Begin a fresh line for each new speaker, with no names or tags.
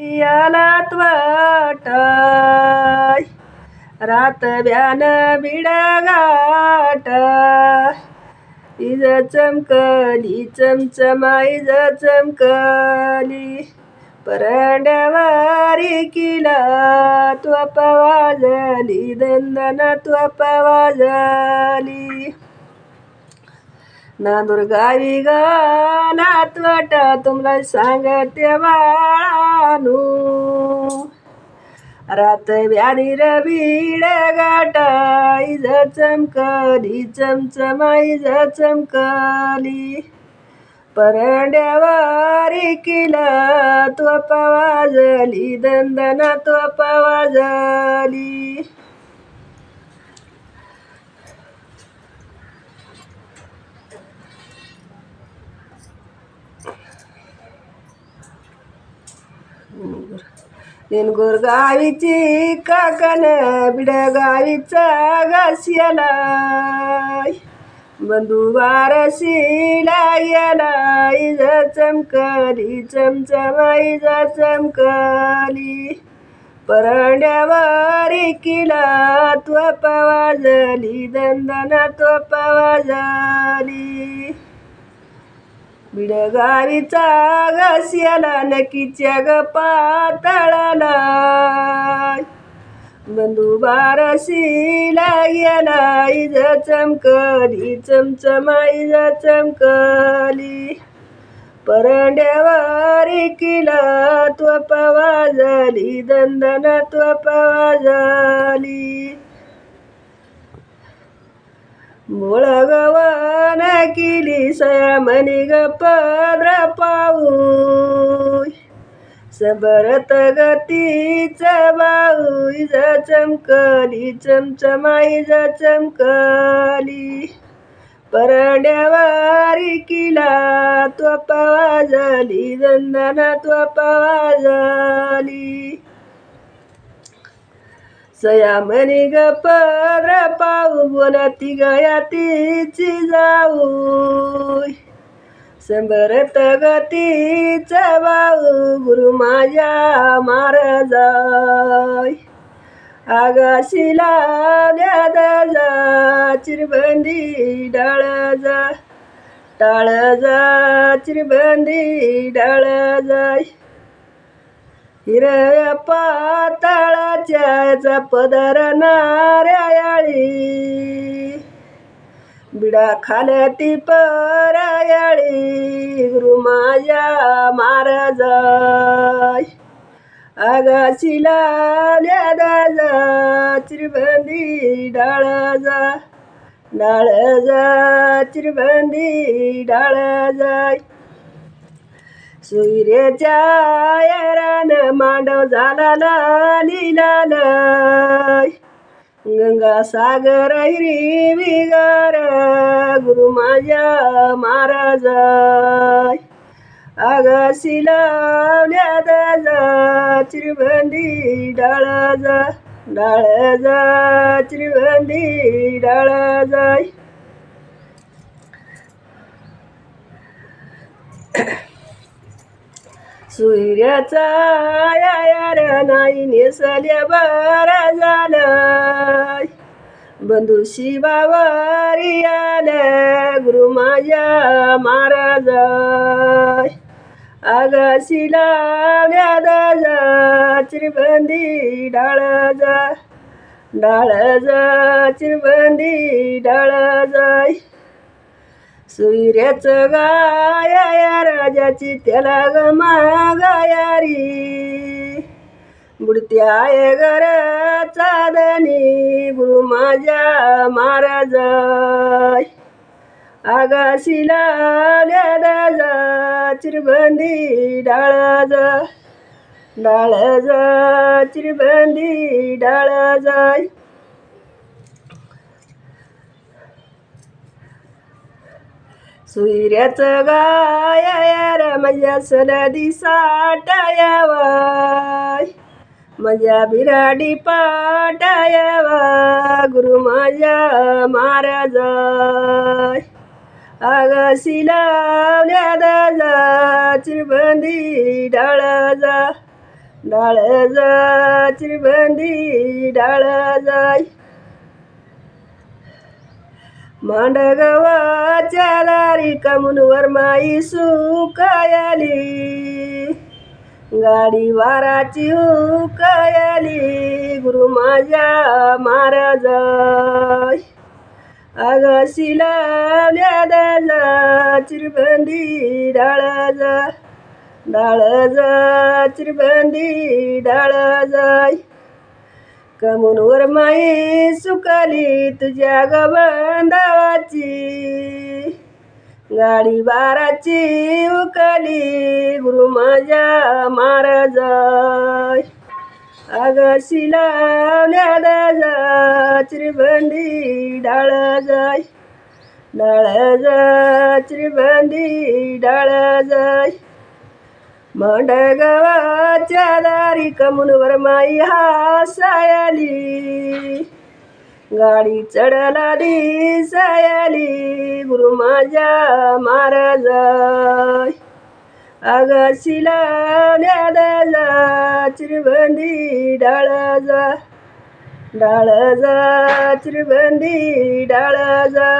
यालात वाटाय. रात ban बिडगाट. Is चमकली चमचमा इज चमकली. परंडवारी किला त्वपवाजली दंदना त्वपवाजली वाजली नांदूर गावी गानात वाट तुमला सांगते बाळानू. रात व्याधीर बीड गाटा इज चमकली चमचमा इज चमकली. परंड्यावारी किला तो पवाजली दंदना तो पवाजली निनगोर गावीची काकन बिडगावीचा घासियाला बंधू बारशीला गेला इज चमकली चमचमा इज चमकली. परंड्यावारी किला त्वप दंदना दंदन त्वप बिडगारीचा घस्याला नकीच्या ग पातळाला. बंधू बारशी लागला इज चमकली चमचमा इज चमकली. परंड्यावारी किला त्वप झाली दंदन पवा झाली मुळगवन किली सयामनी ग पद्र पाऊ सबरत गतीच बाऊ इज चमकली चमचमा इज चमकली परंड्यावारी किला त्वप वाजली दंदन त्वप वाजली सयामनी ग पर पाऊ बोलती गया तिची जाऊ. संबरत गतीच भाऊ गुरु माझ्या मार आगाशी लावल्या दजा चिरबंदी डाळ जा. टाळ जा चिरबंदी डाळ जाय. हिरव्या पाताळाच्या पदर नाऱ्याळी बिडा खाल्याती परायाळी गुरुमाया महाराजाय आगाशी लाल्या दाजा चिरबंदी डाळ जा. डाळ जा चिरबंदी डाळ जाय सुर्याच्या यारान मांडव झाला लाली गंगा सागर हिरी विगार गुरु माझ्या महाराज आगाशी लावल्या दाजा चिरबंदी डाळाजा डाळाजा चिरबंदी डाळाजाय. सूर्याचा यार नाही नेसल्या बरा झाला बंधू शिवावारी आल्या गुरु माझ्या महाराज आगाशी लावल्या दाजा चिरबंदी डाळ जा डाळ जा चिरबंदी डाळ जाय सूर्याचं गाया राजाची त्याला ग मागायारी ये घर चादनी गुरु माझ्या महाराज. आगाशी लावल्या दाजा चिरबंदी डाळ जा जा चिरबंदी डाळ जाय सूर्याचं गाया र माझ्या सलदी साठायावाय बिराडी पाटायावा गुरु माझ्या महाराजाय. आगाशी लावल्या दाजा चिरबंदी डाळ जा डाळ जा चिरबंदी डाळ जाय मांडगवाच्या दारी कमूनवर माई सुकायली. गाडी वाराची उकायली गुरु माझ्या महाराज. अग शिलावल्या दाजा चिरबंदी डाळ जा डाळ जा चिरबंदी डाळ जाय कमूनवर माई सुकाली तुझ्या गबंधावाची गाडी बाराची उकाली गुरु माझ्या महाराज अग शिला दाजा डाळ जाय डाळ जा श्रीबंदी डाळ जाय मांडगावाच्या दारी कमूनवर माई हासायली. गाडी चढला दिसायली गुरु माझ्या महाराज. अग शिलावल्या दाजा चिरबंदी डाळ जा डाळ जा चिरबंदी डाळ जा